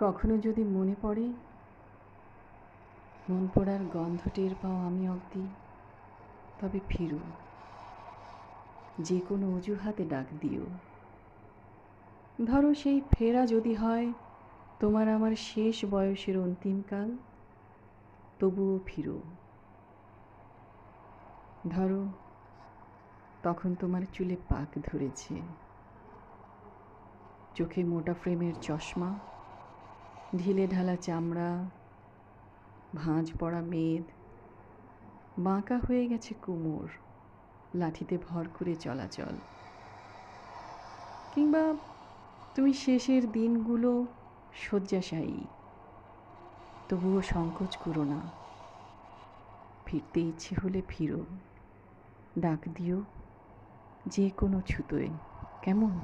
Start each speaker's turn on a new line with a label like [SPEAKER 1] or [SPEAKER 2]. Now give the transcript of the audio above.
[SPEAKER 1] কখনো যদি মনে পড়ে, মন পড়ার গন্ধ টের পাও আমি অবধি। তবে ফিরো। যে কোনো অজুহাতে ডাক দিও। ধরো সেই ফেরা যদি হয়, তোমার আমার শেষ বয়সের অন্তিমকাল তবুও ফিরো। ধরো, তখন তোমার চুলে পাক ধরেছে। চোখে মোটা ফ্রেমের চশমা ঢিলে ঢালা চামড়া, ভাঁজ পড়া মেদ, বাঁকা হয়ে গেছে কুমোর, লাঠিতে ভর করে চলাচল। কিংবা তুমি শেষের দিনগুলো শয্যাশায়ী, তবুও সংকোচ করো না। ফিরতে ইচ্ছে হলে ফিরো। ডাক দিও যে কোনো ছুতোয়। কেমন?